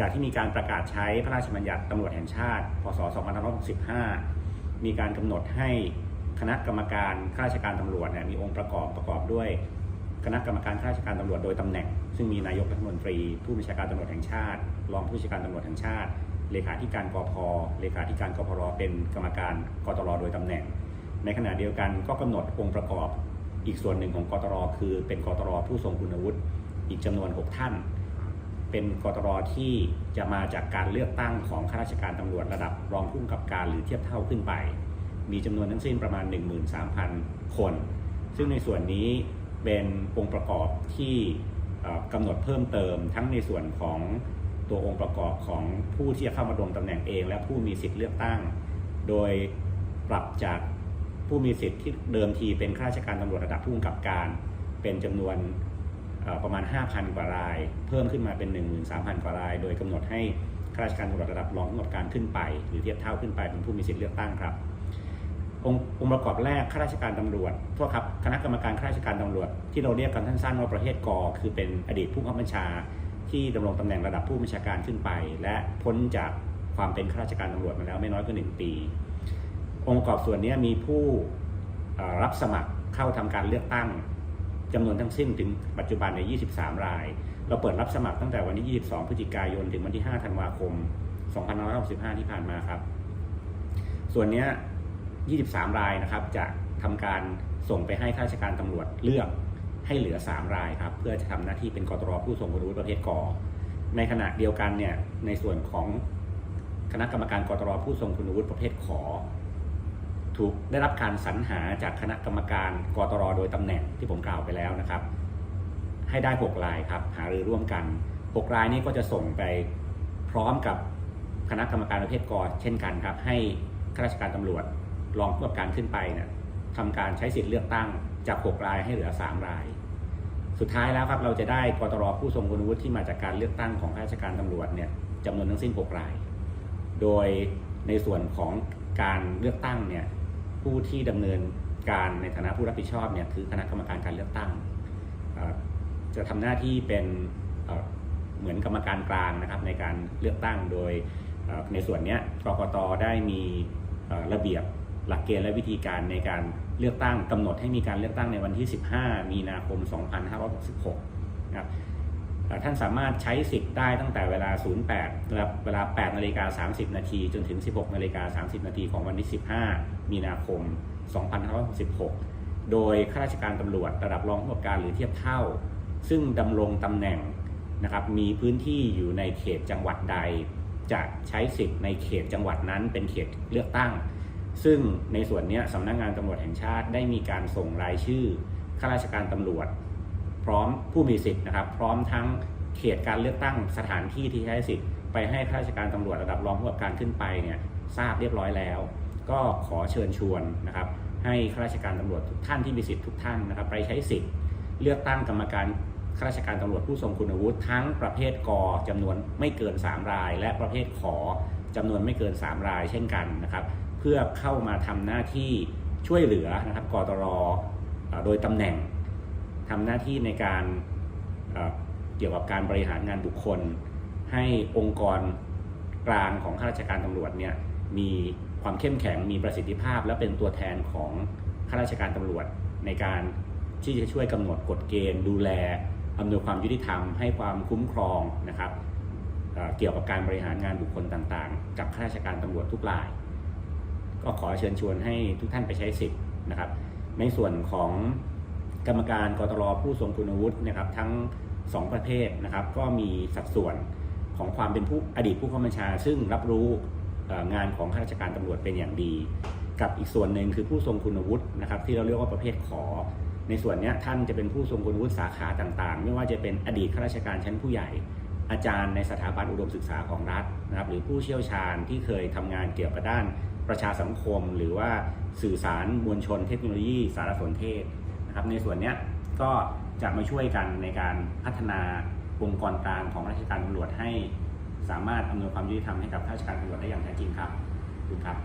จากที่มีการประกาศใช้พระราชบัญญัติตำรวจแห่งชาติ พศ 2565 มีการกำหนดให้คณะกรรมการข้าราชการตำรวจเนี่ยมีองค์ประกอบประกอบด้วย คณะกรรมการข้าราชการตำรวจโดยตำแหน่ง ซึ่งมีนายกรัฐมนตรี ผู้บัญชาการตำรวจแห่งชาติ รองผู้บัญชาการตำรวจแห่งชาติ เลขาธิการกพเลขาธิการกพรเป็นกรรมการกตรโดยตำแหน่ง ในขณะเดียวกันก็กำหนดองค์ประกอบอีกส่วนหนึ่งของกตรคือเป็นกตรผู้ทรงคุณวุฒิอีกจำนวน 6 ท่าน เป็นกตรที่จะมาจากการเลือกตั้งของข้าราชการตำรวจระดับรองผู้กำกับการหรือเทียบเท่าขึ้นไป มีจำนวนทั้งสิ้นประมาณ 13,000 คน ซึ่งในส่วนนี้เป็นองค์ประกอบที่กำหนดเพิ่มเติมทั้งในส่วนของตัวองค์ประกอบของผู้ที่จะเข้ามาดำรงตำแหน่งเอง และผู้มีสิทธิ์เลือกตั้ง โดยปรับจากผู้มีสิทธิ์ที่เดิมทีเป็นข้าราชการตำรวจระดับผู้กำกับการ เป็นจำนวน ประมาณ 5,000 กว่าราย เพิ่มขึ้นมาเป็น 13,000 กว่าราย โดยกำหนดให้ข้าราชการตำรวจระดับรองผู้กำกับการขึ้นไป หรือเทียบเท่าขึ้นไปเป็นผู้มีสิทธิเลือกตั้งครับ องค์งประกอบแรกข้าราชการตำรวจโทษครับคณะกรรมการข้าราชการตำรวจ ที่เราเรียกกันสั้นๆว่าประเภทกคือเป็นอดีตผู้บังคับบัญชา ที่ดำรงตำแหน่งระดับผู้บัญชาการขึ้นไป และพ้นจากความเป็นข้าราชการตำรวจมาแล้วไม่น้อยกว่าหนึ่งปี องค์ประกอบส่วนนี้มีผู้รับสมัครเข้าทำการเลือกตั้ง จำนวนทั้งสิ้นถึงปัจจุบันใน 23 ราย เราเปิดรับสมัครตั้งแต่วันที่ 22 พฤศจิกายน ถึงวันที่ 5 ธันวาคม 2565 ที่ผ่านมาครับ ส่วนเนี้ย23 รายนะครับ จะทำการส่งไปให้ข้าราชการตำรวจเลือกให้เหลือ 3 รายครับ เพื่อจะทำหน้าที่เป็นกตรผู้ทรงคุณวุฒิประเภทกอในขณะเดียวกันเนี่ย ในส่วนของคณะกรรมการกตรผู้ทรงคุณวุฒิประเภทขอ ถูกได้รับการสรรหาจากคณะกรรมการกตรโดยตำแหน่งที่ผมกล่าวไปแล้วนะครับ ให้ได้ 6 รายครับหารือร่วมกัน 6 รายนี้ก็จะส่งไปพร้อมกับคณะกรรมการประเภทกเช่นกันครับ ให้ข้าราชการตำรวจรองผู้กับการขึ้นไปเนี่ยทำการใช้สิทธิ์เลือกตั้งจาก 6 รายให้เหลือ 3 ราย สุดท้ายแล้วครับเราจะได้กตรผู้ทรงคุณวุฒิที่มาจากการเลือกตั้งของข้าราชการตำรวจเนี่ยจำนวนทั้งสิ้น 6 ราย โดยในส่วนของการเลือกตั้งเนี่ย ผู้ที่ดำเนินการในฐานะผู้รับผิดชอบเนี่ยคือคณะกรรมการการเลือกตั้ง จะทำหน้าที่เป็นเหมือนกรรมการกลางนะครับในการเลือกตั้งโดยในส่วนเนี้ยกกตได้มีระเบียบหลักเกณฑ์และวิธีการในการเลือกตั้งกำหนดให้มีการเลือกตั้งในวันที่ 15 มีนาคม 2566นะครับ ท่านสามารถใช้สิทธิ์ได้ตั้งแต่เวลา 08เวลาเวลา 8นาฬิกา30 นาทีจนถึง 16นาฬิกา30 นาทีของวันที่ 15 มีนาคม 2566 โดยข้าราชการตำรวจระดับรองผู้กำกับการหรือเทียบเท่า ซึ่งดำรงตำแหน่งนะครับมีพื้นที่อยู่ในเขตจังหวัดใด จะใช้สิทธิ์ในเขตจังหวัดนั้นเป็นเขตเลือกตั้ง ซึ่งในส่วนนี้สำนักงานตำรวจแห่งชาติได้มีการส่งรายชื่อข้าราชการตำรวจ พร้อมผู้มีสิทธิ์นะครับ พร้อมทั้งเขตการเลือกตั้งสถานที่ที่ใช้สิทธิ์ไปให้ข้าราชการตำรวจระดับรองผู้กำกับการขึ้นไปเนี่ยทราบเรียบร้อยแล้ว ก็ขอเชิญชวนนะครับ ให้ข้าราชการตำรวจทุกท่านที่มีสิทธิ์ทุกท่านนะครับ ไปใช้สิทธิ์ เลือกตั้งกรรมการข้าราชการตำรวจผู้ทรงคุณวุฒิทั้งประเภทกจำนวนไม่เกิน 3 ราย และประเภทขอจำนวนไม่เกิน 3 รายเช่นกันนะครับ เพื่อเข้ามาทำหน้าที่ช่วยเหลือนะครับกตรอโดยตำแหน่ง ทำหน้าที่ในการเอ่อเกี่ยวกับการบริหารงานบุคคล ให้องค์กรกลางของข้าราชการตำรวจเนี่ยมีความเข้มแข็งมีประสิทธิภาพ และเป็นตัวแทนของข้าราชการตำรวจในการที่จะช่วยกำหนดกฎเกณฑ์ ดูแลอำนวยความยุติธรรมให้ความคุ้มครองนะครับเเกี่ยวกับการบริหารงานบุคคลต่างๆ กับข้าราชการตำรวจทุกราย ก็ขอเชิญชวนให้ทุกท่านไปใช้สิทธิ์นะครับ ในส่วนของ กรรมการกตรผู้ทรงคุณวุฒินะครับทั้ง 2 ประเภทนะครับ ก็มีสัดส่วนของความเป็นผู้อดีตผู้ข้าบัญชา ซึ่งรับรู้งานของข้าราชการตำรวจเป็นอย่างดี กับอีกส่วนหนึ่งคือผู้ทรงคุณวุฒินะครับที่เราเรียกว่าประเภทขอ ในส่วนนี้ท่านจะเป็นผู้ทรงคุณวุฒิสาขาต่างๆ ไม่ว่าจะเป็นอดีตข้าราชการชั้นผู้ใหญ่ อาจารย์ในสถาบันอุดมศึกษาของรัฐนะครับหรือผู้เชี่ยวชาญที่เคยทำงานเกี่ยวกับด้านประชาสังคม หรือว่าสื่อสารมวลชนเทคโนโลยี สารสนเทศ นะครับในส่วนนี้ก็จะมาช่วยกันในการพัฒนาองค์กรกลางของราชการตำรวจให้สามารถอำนวยความยุติธรรมให้กับข้าราชการตำรวจได้อย่างแท้จริงครับขอบคุณครับ